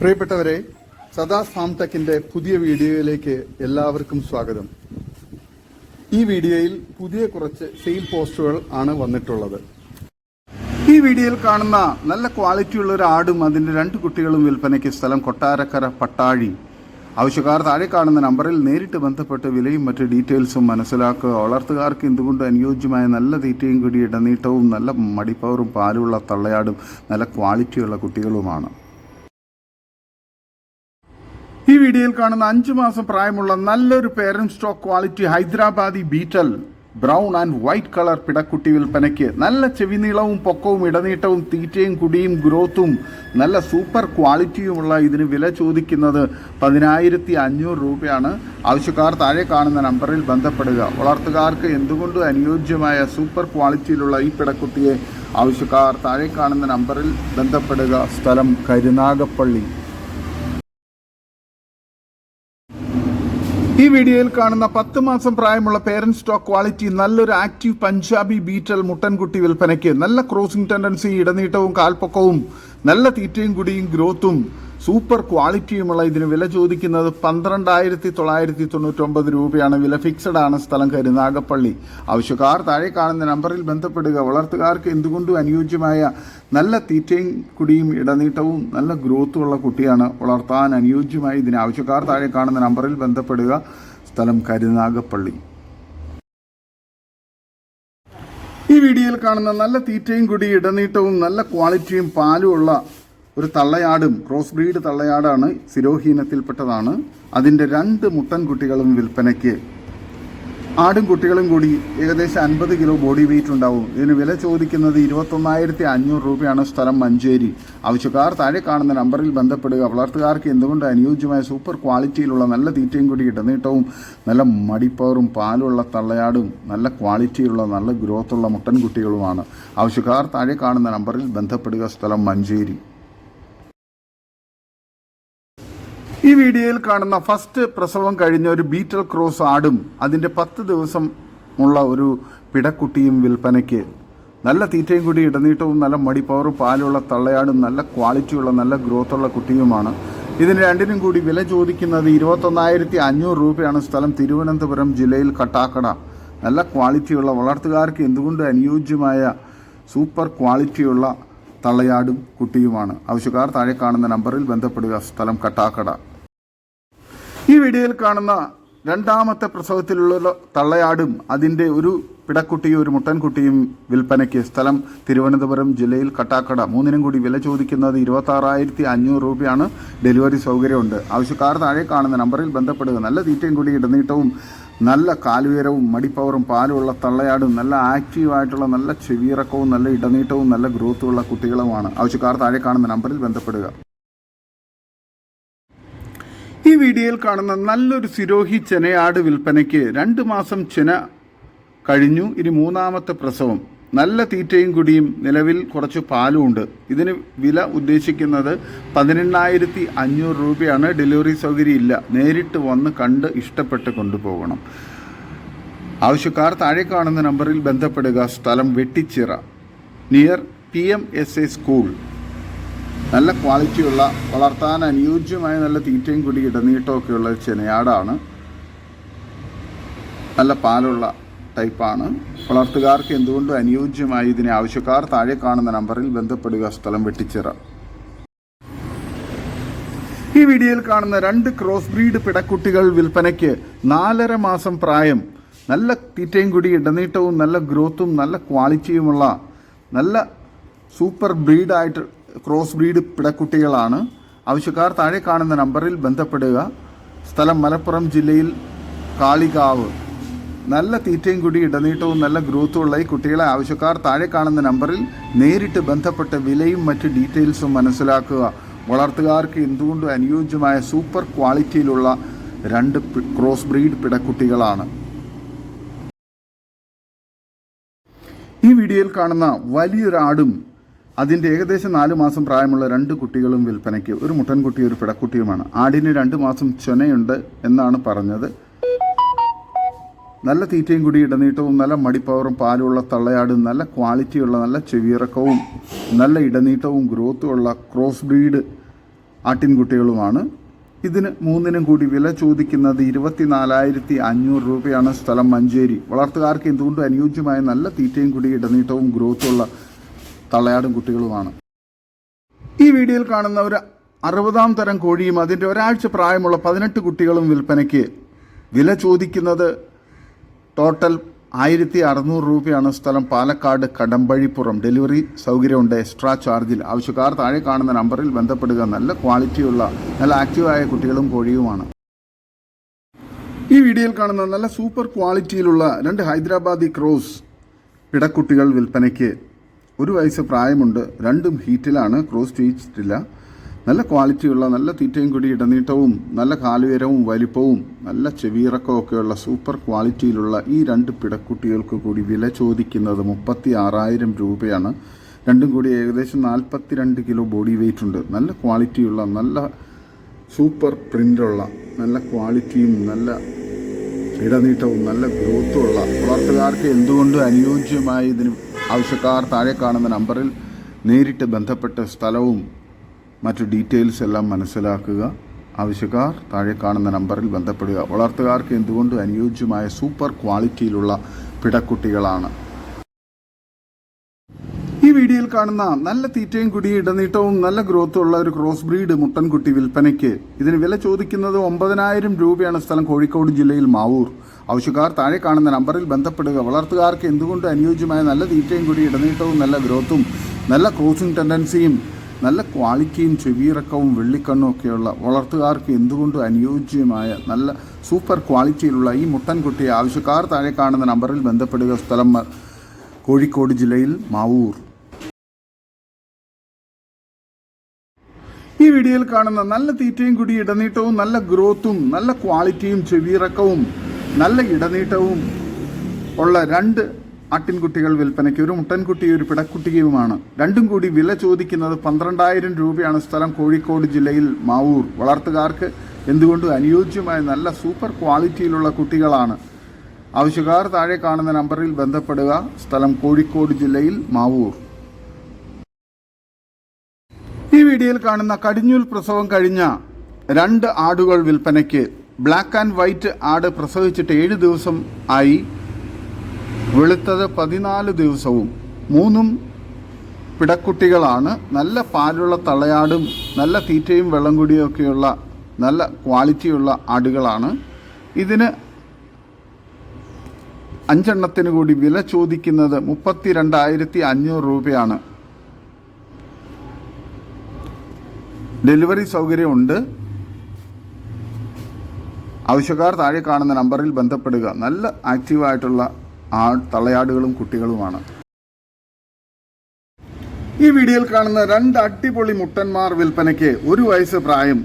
പ്രിയപ്പെട്ടവരെ സദാ ഫാം പുതിയ വീഡിയോയിലേക്ക് എല്ലാവർക്കും സ്വാഗതം. ഈ വീഡിയോയിൽ പുതിയ കുറച്ച് സെയിൽ പോസ്റ്റുകൾ ആണ് വന്നിട്ടുള്ളത്. ഈ വീഡിയോയിൽ കാണുന്ന നല്ല ക്വാളിറ്റിയുള്ള ഒരു ആടും അതിന്റെ രണ്ട് കുട്ടികളും വിൽപ്പനയ്ക്ക് സ്ഥലം കൊട്ടാരക്കര പട്ടാഴി. ആവശ്യക്കാർ താഴെ കാണുന്ന നമ്പറിൽ നേരിട്ട് ബന്ധപ്പെട്ട് വിലയും മറ്റ് ഡീറ്റെയിൽസും മനസ്സിലാക്കുക. വളർത്തുകാർക്ക് എന്തുകൊണ്ട് അനുയോജ്യമായ നല്ല തീറ്റയും കൂടി ഇടനീട്ടവും നല്ല മടിപ്പവറും പാലുള്ള തള്ളയാടും നല്ല ക്വാളിറ്റിയുള്ള കുട്ടികളുമാണ്. ഈ വീഡിയോയിൽ കാണുന്ന അഞ്ചു മാസം പ്രായമുള്ള നല്ലൊരു parent stock quality Hyderabadi Beetal brown and white colour പിടക്കുട്ടി വിൽപ്പനയ്ക്ക് നല്ല ചെവിനീളവും പൊക്കവും ഇടനീട്ടവും തീറ്റയും കുടിയും ഗ്രോത്തും നല്ല സൂപ്പർ ക്വാളിറ്റിയുമുള്ള ഇതിന് വില ചോദിക്കുന്നത് പതിനായിരത്തി അഞ്ഞൂറ് രൂപയാണ്. ആവശ്യക്കാർ താഴെ കാണുന്ന നമ്പറിൽ ബന്ധപ്പെടുക. വളർത്തുകാർക്ക് എന്തുകൊണ്ടും അനുയോജ്യമായ സൂപ്പർ ക്വാളിറ്റിയിലുള്ള ഈ പിടക്കുട്ടിയെ ആവശ്യക്കാർ താഴെ കാണുന്ന നമ്പറിൽ ബന്ധപ്പെടുക. സ്ഥലം കരുനാഗപ്പള്ളി. ഈ വീഡിയോയിൽ കാണുന്ന പത്ത് മാസം പ്രായമുള്ള പേരന്റ് സ്റ്റോക്ക് ക്വാളിറ്റി നല്ലൊരു ആക്റ്റീവ് പഞ്ചാബി ബീറ്റൽ മുട്ടൻകുട്ടി വിൽപ്പനയ്ക്ക് നല്ല ക്രോസിംഗ് ടെൻഡൻസി ഇടനീട്ടവും കാൽപ്പൊക്കവും നല്ല തീറ്റയും കുടിയും ഗ്രോത്തും സൂപ്പർ ക്വാളിറ്റിയുമുള്ള ഇതിന് വില ചോദിക്കുന്നത് പന്ത്രണ്ടായിരത്തി തൊള്ളായിരത്തി തൊണ്ണൂറ്റൊമ്പത് രൂപയാണ്. വില ഫിക്സഡ് ആണ് സ്ഥലം കരുനാഗപ്പള്ളി ആവശ്യക്കാർ താഴെ കാണുന്ന നമ്പറിൽ ബന്ധപ്പെടുക. വളർത്തുകാർക്ക് എന്തുകൊണ്ടും അനുയോജ്യമായ നല്ല തീറ്റയും കുടിയും ഇടനീട്ടവും നല്ല ഗ്രോത്തും ഉള്ള കുട്ടിയാണ് വളർത്താൻ അനുയോജ്യമായ ഇതിന്. ആവശ്യക്കാർ താഴെ കാണുന്ന നമ്പറിൽ ബന്ധപ്പെടുക. സ്ഥലം കരുനാഗപ്പള്ളി ഈ വീഡിയോയിൽ കാണുന്ന നല്ല തീറ്റയും കുടി ഇടനീട്ടവും നല്ല ക്വാളിറ്റിയും പാലും ഉള്ള ഒരു തള്ളയാടും ക്രോസ് ബ്രീഡ് തള്ളയാടാണ് സിരോഹീനത്തിൽപ്പെട്ടതാണ്. അതിന്റെ രണ്ട് മുട്ടൻ കുട്ടികളും വിൽപ്പനയ്ക്ക്. ആടും കുട്ടികളും കൂടി ഏകദേശം അൻപത് കിലോ ബോഡി വെയിറ്റ് ഉണ്ടാവും. ഇതിന് വില ചോദിക്കുന്നത് ഇരുപത്തൊന്നായിരത്തി അഞ്ഞൂറ് രൂപയാണ് സ്ഥലം മഞ്ചേരി. ആവശ്യക്കാർ താഴെ കാണുന്ന നമ്പറിൽ ബന്ധപ്പെടുക. വളർത്തുകാർക്ക് എന്തുകൊണ്ട് അനുയോജ്യമായ സൂപ്പർ ക്വാളിറ്റിയിലുള്ള നല്ല തീറ്റയും കൂടി ഇടനീട്ടവും നല്ല മടിപ്പവറും പാലുള്ള തള്ളയാടും നല്ല ക്വാളിറ്റിയുള്ള നല്ല ഗ്രോത്തുള്ള മുട്ടൻ കുട്ടികളുമാണ്. ആവശ്യക്കാർ താഴെ കാണുന്ന നമ്പറിൽ ബന്ധപ്പെടുക സ്ഥലം മഞ്ചേരി. ഈ വീഡിയോയിൽ കാണുന്ന ഫസ്റ്റ് പ്രസവം കഴിഞ്ഞ ഒരു ബീറ്റൽ ക്രോസ് ആടും അതിന്റെ പത്ത് ദിവസം ഉള്ള ഒരു പിടക്കുട്ടിയും വിൽപ്പനയ്ക്ക് നല്ല തീറ്റയും കൂടി ഇടനീട്ടവും നല്ല മടിപ്പവറും പാലുള്ള തള്ളയാടും നല്ല ക്വാളിറ്റിയുള്ള നല്ല ഗ്രോത്തുള്ള കുട്ടിയുമാണ്. ഇതിന് രണ്ടിനും കൂടി വില ചോദിക്കുന്നത് ഇരുപത്തൊന്നായിരത്തി അഞ്ഞൂറ് രൂപയാണ് സ്ഥലം തിരുവനന്തപുരം ജില്ലയിൽ കട്ടാക്കട. നല്ല ക്വാളിറ്റിയുള്ള വളർത്തുകാർക്ക് എന്തുകൊണ്ട് അനുയോജ്യമായ സൂപ്പർ ക്വാളിറ്റിയുള്ള തള്ളയാടും കുട്ടിയുമാണ്. ആവശ്യക്കാർ താഴെ കാണുന്ന നമ്പറിൽ ബന്ധപ്പെടുക. സ്ഥലം കട്ടാക്കട. ഈ വീഡിയോയിൽ കാണുന്ന രണ്ടാമത്തെ പ്രസവത്തിലുള്ള തള്ളയാടും അതിന്റെ ഒരു പിടക്കുട്ടിയും ഒരു മുട്ടൻകുട്ടിയും വിൽപ്പനയ്ക്ക് സ്ഥലം തിരുവനന്തപുരം ജില്ലയിൽ കട്ടാക്കട. മൂന്നിനും കൂടി വില ചോദിക്കുന്നത് ഇരുപത്തി ആറായിരത്തി അഞ്ഞൂറ് രൂപയാണ്. ഡെലിവറി സൗകര്യമുണ്ട്. ആവശ്യക്കാർ താഴെ കാണുന്ന നമ്പറിൽ ബന്ധപ്പെടുക. നല്ല തീറ്റയും കൂടി ഇടനീട്ടവും നല്ല കാലുയരവും മടിപ്പവറും പാലുമുള്ള തള്ളയാടും നല്ല ആക്റ്റീവായിട്ടുള്ള നല്ല ചെവിയിറക്കവും നല്ല ഇടനീട്ടവും നല്ല ഗ്രോത്തുമുള്ള കുട്ടികളുമാണ്. ആവശ്യക്കാർ താഴെ കാണുന്ന നമ്പറിൽ ബന്ധപ്പെടുക. ഈ വീഡിയോയിൽ കാണുന്ന നല്ലൊരു സിരോഹി ചെനയാട് വിൽപ്പനയ്ക്ക് രണ്ട് മാസം ചെന കഴിഞ്ഞു. ഇനി മൂന്നാമത്തെ പ്രസവം. നല്ല തീറ്റയും കുടിയും നിലവിൽ കുറച്ച് പാലും ഉണ്ട്. ഇതിന് വില ഉദ്ദേശിക്കുന്നത് പതിനെണ്ണായിരത്തി അഞ്ഞൂറ് രൂപയാണ്. ഡെലിവറി സൗകര്യം ഇല്ല നേരിട്ട് വന്ന് കണ്ട് ഇഷ്ടപ്പെട്ട് കൊണ്ടുപോകണം. ആവശ്യക്കാർ താഴെ കാണുന്ന നമ്പറിൽ ബന്ധപ്പെടുക. സ്ഥലം Vettichira. Near P M S A school. നല്ല ക്വാളിറ്റിയുള്ള വളർത്താൻ അനുയോജ്യമായ നല്ല തീറ്റയും കുടി ഇടനീട്ടമൊക്കെയുള്ള ചെനയാടാണ്. നല്ല പാലുള്ള ടൈപ്പാണ്. വളർത്തുകാർക്ക് എന്തുകൊണ്ടും അനുയോജ്യമായി ഇതിനെ ആവശ്യക്കാർ താഴെ കാണുന്ന നമ്പറിൽ ബന്ധപ്പെടുക സ്ഥലം വെട്ടിച്ചിറ ഈ വീഡിയോയിൽ കാണുന്ന രണ്ട് ക്രോസ് ബ്രീഡ് പിടക്കുട്ടികൾ വിൽപ്പനയ്ക്ക് നാലര മാസം പ്രായം. നല്ല തീറ്റയും കൂടി ഇടനീട്ടവും നല്ല ഗ്രോത്തും നല്ല ക്വാളിറ്റിയുമുള്ള നല്ല സൂപ്പർ ബ്രീഡായിട്ട് ക്രോസ് ബ്രീഡ് പിടക്കുട്ടികളാണ്. ആവശ്യക്കാർ താഴെ കാണുന്ന നമ്പറിൽ ബന്ധപ്പെടുക. സ്ഥലം മലപ്പുറം ജില്ലയിൽ കാളികാവ്. നല്ല തീറ്റയും കൂടി ഇടനീട്ടവും നല്ല ഗ്രോത്തും ഉള്ള ഈ കുട്ടികളെ ആവശ്യക്കാർ താഴെ കാണുന്ന നമ്പറിൽ നേരിട്ട് ബന്ധപ്പെട്ട വിലയും മറ്റ് ഡീറ്റെയിൽസും മനസ്സിലാക്കുക. വളർത്തുകാർക്ക് എന്തുകൊണ്ടും അനുയോജ്യമായ സൂപ്പർ ക്വാളിറ്റിയിലുള്ള രണ്ട് ക്രോസ് ബ്രീഡ് പിടക്കുട്ടികളാണ്. ഈ വീഡിയോയിൽ കാണുന്ന വലിയൊരാടും അതിന്റെ ഏകദേശം നാല് മാസം പ്രായമുള്ള രണ്ട് കുട്ടികളും വിൽപ്പനയ്ക്ക്. ഒരു മുട്ടൻകുട്ടി ഒരു പിടക്കുട്ടിയുമാണ്. ആടിന് രണ്ട് മാസം ചൊനയുണ്ട് എന്നാണ് പറഞ്ഞത്. നല്ല തീറ്റയും കൂടി ഇടനീട്ടവും നല്ല മടിപ്പവറും പാലുള്ള തള്ളയാടും നല്ല ക്വാളിറ്റിയുള്ള നല്ല ചെവിയിറക്കവും നല്ല ഇടനീട്ടവും ഗ്രോത്തും ഉള്ള ക്രോസ് ബ്രീഡ് ആട്ടിൻകുട്ടികളുമാണ്. ഇതിന് മൂന്നിനും കൂടി വില ചോദിക്കുന്നത് ഇരുപത്തിനാലായിരത്തി അഞ്ഞൂറ് രൂപയാണ് സ്ഥലം മഞ്ചേരി. വളർത്തുകാർക്ക് എന്തുകൊണ്ടും അനുയോജ്യമായ നല്ല തീറ്റയും കൂടി ഇടനീട്ടവും ഗ്രോത്തും ഉള്ള തള്ളയാടും കുട്ടികളുമാണ്. ഈ വീഡിയോയിൽ കാണുന്ന ഒരു അറുപതാം തരം കോഴിയും അതിന്റെ ഒരാഴ്ച പ്രായമുള്ള പതിനെട്ട് കുട്ടികളും വിൽപ്പനയ്ക്ക് വില ചോദിക്കുന്നത് ടോട്ടൽ ആയിരത്തി അറുന്നൂറ് രൂപയാണ്. സ്ഥലം പാലക്കാട് കടമ്പഴിപ്പുറം. ഡെലിവറി സൗകര്യമുണ്ട്. എക്സ്ട്രാ ചാർജിൽ ആവശ്യക്കാർ താഴെ കാണുന്ന നമ്പറിൽ ബന്ധപ്പെടുക. നല്ല ക്വാളിറ്റിയുള്ള നല്ല ആക്റ്റീവായ കുട്ടികളും കോഴിയുമാണ്. ഈ വീഡിയോയിൽ കാണുന്ന നല്ല സൂപ്പർ ക്വാളിറ്റിയിലുള്ള രണ്ട് ഹൈദരാബാദി ക്രോസ് പിടക്കുട്ടികൾ വിൽപ്പനയ്ക്ക് ഒരു വയസ്സ് പ്രായമുണ്ട് രണ്ടും ഹീറ്റിലാണ് ക്രോസ് ചെയ്യിച്ചിട്ടില്ല നല്ല ക്വാളിറ്റിയുള്ള നല്ല തീറ്റയും കൂടി ഇടനീട്ടവും നല്ല കാലുയരവും വലിപ്പവും നല്ല ചെവിയിറക്കമൊക്കെയുള്ള സൂപ്പർ ക്വാളിറ്റിയിലുള്ള ഈ രണ്ട് പിടക്കുട്ടികൾക്ക് കൂടി വില ചോദിക്കുന്നത് മുപ്പത്തി ആറായിരം രൂപയാണ്. രണ്ടും കൂടി ഏകദേശം നാൽപ്പത്തി രണ്ട് കിലോ ബോഡി വെയിറ്റ് ഉണ്ട്. നല്ല ക്വാളിറ്റിയുള്ള നല്ല സൂപ്പർ പ്രിന്റുള്ള നല്ല ക്വാളിറ്റിയും നല്ല ഇടനീട്ടവും നല്ല ഗ്രോത്തും ഉള്ള. വളർത്തുകാർക്ക് എന്തുകൊണ്ടും അനുയോജ്യമായ ഇതിന് ആവശ്യക്കാർ താഴെ കാണുന്ന നമ്പറിൽ നേരിട്ട് ബന്ധപ്പെട്ട സ്ഥലവും മറ്റു ഡീറ്റെയിൽസ് എല്ലാം മനസ്സിലാക്കുക. ആവശ്യക്കാർ താഴെ കാണുന്ന നമ്പറിൽ ബന്ധപ്പെടുക. വളർത്തുകാർക്ക് എന്തുകൊണ്ടും അനുയോജ്യമായ സൂപ്പർ ക്വാളിറ്റിയിലുള്ള പിടക്കുട്ടികളാണ്? ഈ വീഡിയോയിൽ കാണുന്ന നല്ല തീറ്റയും കുടി ഇടനീട്ടവും നല്ല ഗ്രോത്തും ഉള്ള ഒരു ക്രോസ് ബ്രീഡ് മുട്ടൻകുട്ടി വിൽപ്പനയ്ക്ക് ഇതിന് വില ചോദിക്കുന്നത് ഒമ്പതിനായിരം രൂപയാണ് സ്ഥലം കോഴിക്കോട് ജില്ലയിൽ മാവൂർ. ആവശ്യക്കാർ താഴെ കാണുന്ന നമ്പറിൽ ബന്ധപ്പെടുക. വളർത്തുകാർക്ക് എന്തുകൊണ്ട് അനുയോജ്യമായ നല്ല തീറ്റയും കുടി ഇടനീട്ടവും നല്ല ഗ്രോത്തും നല്ല ക്രോസിംഗ് ടെൻഡൻസിയും നല്ല ക്വാളിറ്റിയും ചെവിയിറക്കവും വെള്ളിക്കണ്ണും ഒക്കെയുള്ള വളർത്തുകാർക്ക് എന്തുകൊണ്ടും അനുയോജ്യമായ നല്ല സൂപ്പർ ക്വാളിറ്റിയിലുള്ള ഈ മുട്ടൻകുട്ടിയെ ആവശ്യക്കാർ താഴെ കാണുന്ന നമ്പറിൽ ബന്ധപ്പെടുക. സ്ഥലം കോഴിക്കോട് ജില്ലയിൽ മാവൂർ. ഈ വീഡിയോയിൽ കാണുന്ന നല്ല തീറ്റയും കൂടി ഇടനീട്ടവും നല്ല ഗ്രോത്തും നല്ല ക്വാളിറ്റിയും ചെവിയിറക്കവും നല്ല ഇടനീട്ടവും ഉള്ള രണ്ട് ആട്ടിൻകുട്ടികൾ വിൽപ്പനയ്ക്ക് ഒരു മുട്ടൻകുട്ടിയും ഒരു പിടക്കുട്ടിയുമാണ്. രണ്ടും കൂടി വില ചോദിക്കുന്നത് പന്ത്രണ്ടായിരം രൂപയാണ് സ്ഥലം കോഴിക്കോട് ജില്ലയിൽ മാവൂർ. വളർത്തുകാർക്ക് എന്തുകൊണ്ടും അനുയോജ്യമായ നല്ല സൂപ്പർ ക്വാളിറ്റിയിലുള്ള കുട്ടികളാണ്? ആവശ്യക്കാർ താഴെ കാണുന്ന നമ്പറിൽ ബന്ധപ്പെടുക. സ്ഥലം കോഴിക്കോട് ജില്ലയിൽ മാവൂർ. വീഡിയോയിൽ കാണുന്ന കടിഞ്ഞൂൽ പ്രസവം കഴിഞ്ഞ രണ്ട് ആടുകൾ വിൽപ്പനയ്ക്ക് ബ്ലാക്ക് ആൻഡ് വൈറ്റ് ആട് പ്രസവിച്ചിട്ട് ഏഴ് ദിവസം ആയി. വെളുത്തത് പതിനാല് ദിവസവും മൂന്നും പിടക്കുട്ടികളാണ്. നല്ല പാലുള്ള തളയാടും നല്ല തീറ്റയും വെള്ളം കുടിയൊക്കെയുള്ള നല്ല ക്വാളിറ്റിയുള്ള ആടുകളാണ്. ഇതിന് അഞ്ചെണ്ണത്തിന് കൂടി വില ചോദിക്കുന്നത് മുപ്പത്തി രണ്ടായിരത്തി അഞ്ഞൂറ് രൂപയാണ്. ഡെലിവറി സൗകര്യമുണ്ട്. ആവശ്യക്കാർ താഴെ കാണുന്ന നമ്പറിൽ ബന്ധപ്പെടുക. നല്ല ആക്റ്റീവായിട്ടുള്ള ആ തള്ളയാടുകളും കുട്ടികളുമാണ്. ഈ വീഡിയോയിൽ കാണുന്ന രണ്ട് അടിപൊളി മുട്ടന്മാർ വിൽപ്പനയ്ക്ക് ഒരു വയസ്സ് പ്രായം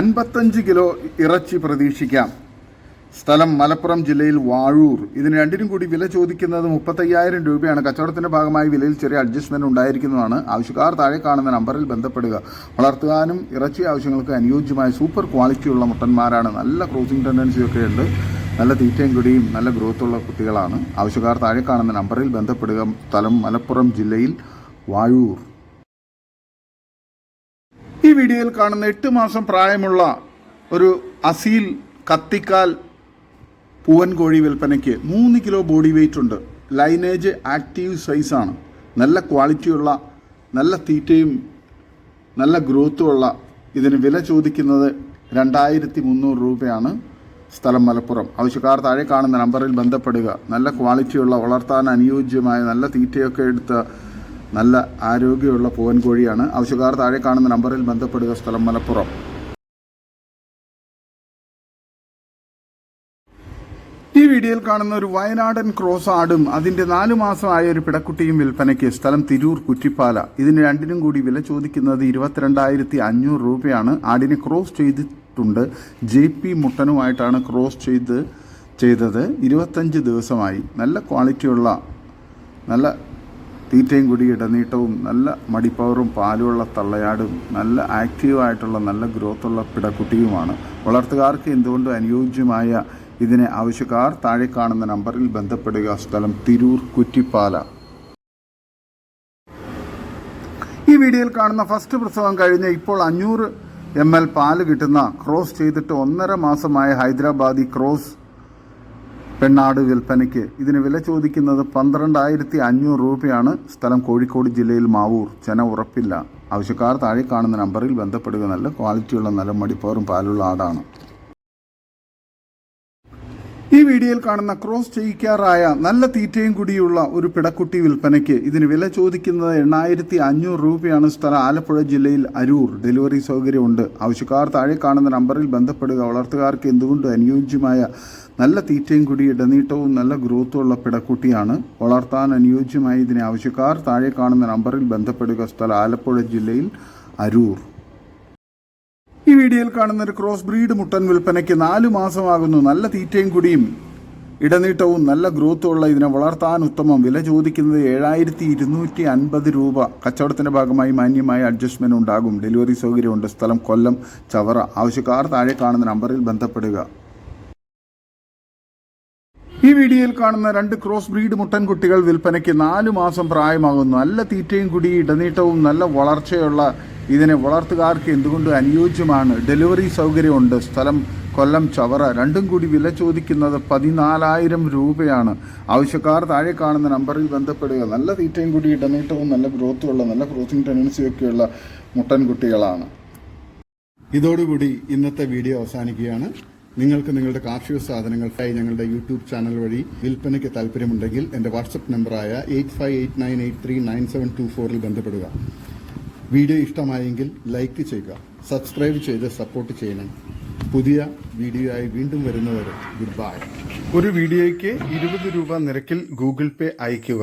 അൻപത്തഞ്ച് കിലോ ഇറച്ചി പ്രതീക്ഷിക്കാം. സ്ഥലം മലപ്പുറം ജില്ലയിൽ വാഴൂർ. ഇതിന് രണ്ടിനും കൂടി വില ചോദിക്കുന്നത് മുപ്പത്തയ്യായിരം രൂപയാണ്. കച്ചവടത്തിന്റെ ഭാഗമായി വിലയിൽ ചെറിയ അഡ്ജസ്റ്റ്മെന്റ് ഉണ്ടായിരിക്കുന്നതാണ്. ആവശ്യക്കാർ താഴെ കാണുന്ന നമ്പറിൽ ബന്ധപ്പെടുക. വളർത്തുവാനും ഇറച്ചി ആവശ്യങ്ങൾക്ക് അനുയോജ്യമായ സൂപ്പർ ക്വാളിറ്റിയുള്ള മുട്ടന്മാരാണ്. നല്ല ക്രോസിംഗ് ടെൻഡൻസിയൊക്കെ ഉണ്ട്. നല്ല തീറ്റയും കുടിയും നല്ല ഗ്രോത്തുള്ള കുട്ടികളാണ്. ആവശ്യക്കാർ താഴെ കാണുന്ന നമ്പറിൽ ബന്ധപ്പെടുക. സ്ഥലം മലപ്പുറം ജില്ലയിൽ വാഴൂർ. ഈ വീഡിയോയിൽ കാണുന്ന എട്ട് മാസം പ്രായമുള്ള ഒരു അസീൽ കത്തിക്കാൽ പൂവൻ കോഴി വിൽപ്പനയ്ക്ക് മൂന്ന് കിലോ ബോഡി വെയിറ്റ് ഉണ്ട്. ലൈനേജ് ആക്റ്റീവ് സൈസാണ് നല്ല ക്വാളിറ്റിയുള്ള നല്ല തീറ്റയും നല്ല ഗ്രോത്തുമുള്ള ഇതിന് വില ചോദിക്കുന്നത് രണ്ടായിരത്തി മുന്നൂറ് രൂപയാണ് സ്ഥലം മലപ്പുറം. ആവശ്യക്കാർ താഴെ കാണുന്ന നമ്പറിൽ ബന്ധപ്പെടുക. നല്ല ക്വാളിറ്റിയുള്ള വളർത്താൻ അനുയോജ്യമായ നല്ല തീറ്റയൊക്കെ എടുത്ത നല്ല ആരോഗ്യമുള്ള പൂവൻ കോഴിയാണ്. ആവശ്യക്കാർ താഴെ കാണുന്ന നമ്പറിൽ ബന്ധപ്പെടുക സ്ഥലം മലപ്പുറം. വീഡിയോയിൽ കാണുന്ന ഒരു വയനാടൻ ക്രോസ് ആടും അതിന്റെ നാലു മാസമായ ഒരു പിടക്കുട്ടിയും വിൽപ്പനയ്ക്ക് സ്ഥലം തിരൂർ കുറ്റിപ്പാല. ഇതിന് രണ്ടിനും കൂടി വില ചോദിക്കുന്നത് ഇരുപത്തിരണ്ടായിരത്തി അഞ്ഞൂറ് രൂപയാണ്. ആടിനെ ക്രോസ് ചെയ്തിട്ടുണ്ട്. ജെ പി മുട്ടനുമായിട്ടാണ് ക്രോസ് ചെയ്ത് ചെയ്തത്. ഇരുപത്തഞ്ച് ദിവസമായി. നല്ല ക്വാളിറ്റിയുള്ള നല്ല തീറ്റയും കൂടി ഇടനീട്ടവും നല്ല മടിപ്പവറും പാലുമുള്ള തള്ളയാടും നല്ല ആക്റ്റീവായിട്ടുള്ള നല്ല ഗ്രോത്തുള്ള പിടക്കുട്ടിയുമാണ്. വളർത്തുകാർക്ക് എന്തുകൊണ്ടും അനുയോജ്യമായ ഇതിന് ആവശ്യക്കാർ താഴെ കാണുന്ന നമ്പറിൽ ബന്ധപ്പെടുക. സ്ഥലം തിരൂർ കുറ്റിപ്പാല. ഈ വീഡിയോയിൽ കാണുന്ന ഫസ്റ്റ് പ്രസവം കഴിഞ്ഞ് ഇപ്പോൾ അഞ്ഞൂറ് എം എൽ പാൽ കിട്ടുന്ന ക്രോസ് ചെയ്തിട്ട് ഒന്നര മാസമായ ഹൈദരാബാദി ക്രോസ് പെണ്ണാട് വിൽപ്പനയ്ക്ക്. ഇതിന് വില ചോദിക്കുന്നത് പന്ത്രണ്ടായിരത്തി അഞ്ഞൂറ് രൂപയാണ്. സ്ഥലം കോഴിക്കോട് ജില്ലയിൽ മാവൂർ. ചെന ഉറപ്പില്ല. ആവശ്യക്കാർ താഴെ കാണുന്ന നമ്പറിൽ ബന്ധപ്പെടുക. നല്ല ക്വാളിറ്റിയുള്ള നല്ല മടിപ്പോറും പാലുള്ള ആടാണ്. ഈ വീഡിയോയിൽ കാണുന്ന ക്രോസ് ചെയ്യിക്കാറായ നല്ല തീറ്റയും കൂടിയുള്ള ഒരു പിടക്കുട്ടി വിൽപ്പനയ്ക്ക് ഇതിന് വില ചോദിക്കുന്നത് എണ്ണായിരത്തി അഞ്ഞൂറ് രൂപയാണ്. സ്ഥലം ആലപ്പുഴ ജില്ലയിൽ അരൂർ. ഡെലിവറി സൗകര്യമുണ്ട്. ആവശ്യക്കാർ താഴെ കാണുന്ന നമ്പറിൽ ബന്ധപ്പെടുക. വളർത്തുകാർക്ക് എന്തുകൊണ്ടും അനുയോജ്യമായ നല്ല തീറ്റയും കൂടി ഇടനീട്ടവും നല്ല ഗ്രോത്തും ഉള്ള പിടക്കുട്ടിയാണ് വളർത്താൻ അനുയോജ്യമായ ഇതിനെ ആവശ്യക്കാർ താഴെ കാണുന്ന നമ്പറിൽ ബന്ധപ്പെടുക. സ്ഥലം ആലപ്പുഴ ജില്ലയിൽ അരൂർ. വീഡിയോയിൽ കാണുന്ന ഒരു ക്രോസ് ബ്രീഡ് മുട്ടൻ വിൽപ്പനയ്ക്ക് നാല് മാസമാകുന്നു. നല്ല തീറ്റയും കുടിയും ഇടനീട്ടവും നല്ല ഗ്രോത്തും ഉള്ള ഇതിനെ വളർത്താൻ ഉത്തമം. വില ചോദിക്കുന്നത് ഏഴായിരത്തി ഇരുന്നൂറ്റി അൻപത് രൂപ. കച്ചവടത്തിന്റെ ഭാഗമായി മാന്യമായ അഡ്ജസ്റ്റ്മെന്റ് ഉണ്ടാകും. ഡെലിവറി സൗകര്യമുണ്ട്. സ്ഥലം കൊല്ലം ചവറ. ആവശ്യക്കാർ താഴെ കാണുന്ന നമ്പറിൽ ബന്ധപ്പെടുക. ഈ വീഡിയോയിൽ കാണുന്ന രണ്ട് ക്രോസ് ബ്രീഡ് മുട്ടൻ കുട്ടികൾ വിൽപ്പനയ്ക്ക് നാലു മാസം പ്രായമാകുന്നു. നല്ല തീറ്റയും കുടി ഇടനീട്ടവും നല്ല വളർച്ചയുള്ള ഇതിനെ വളർത്തുകാർക്ക് എന്തുകൊണ്ട് അനുയോജ്യമാണ്? ഡെലിവറി സൗകര്യമുണ്ട്. സ്ഥലം കൊല്ലം ചവറ. രണ്ടും കൂടി വില ചോദിക്കുന്നത് പതിനാലായിരം രൂപയാണ്. ആവശ്യക്കാർ താഴെ കാണുന്ന നമ്പറിൽ ബന്ധപ്പെടുക. നല്ല തീറ്റയും കൂടി ഇടനീട്ടവും നല്ല ഗ്രോത്തുമുള്ള നല്ല ക്രോസിംഗ് ടെൻഡൻസിയൊക്കെയുള്ള മുട്ടൻകുട്ടികളാണ് ഇതോടുകൂടി ഇന്നത്തെ വീഡിയോ അവസാനിക്കുകയാണ്. നിങ്ങൾക്ക് നിങ്ങളുടെ കാർഷിക സാധനങ്ങൾക്കായി ഞങ്ങളുടെ യൂട്യൂബ് ചാനൽ വഴി വിൽപ്പനയ്ക്ക് താല്പര്യമുണ്ടെങ്കിൽ എന്റെ വാട്സപ്പ് നമ്പറായ eight five eight nine eight three nine seven two ഫോറിൽ ബന്ധപ്പെടുക. വീഡിയോ ഇഷ്ടമായെങ്കിൽ ലൈക്ക് ചെയ്യുക സബ്സ്ക്രൈബ് ചെയ്ത് സപ്പോർട്ട് ചെയ്യണം. പുതിയ വീഡിയോ ആയി വീണ്ടും വരുന്നവരെ ഗുഡ് ബൈ ഒരു വീഡിയോയ്ക്ക് ഇരുപത് രൂപ നിരക്കിൽ ഗൂഗിൾ പേ അയയ്ക്കുക.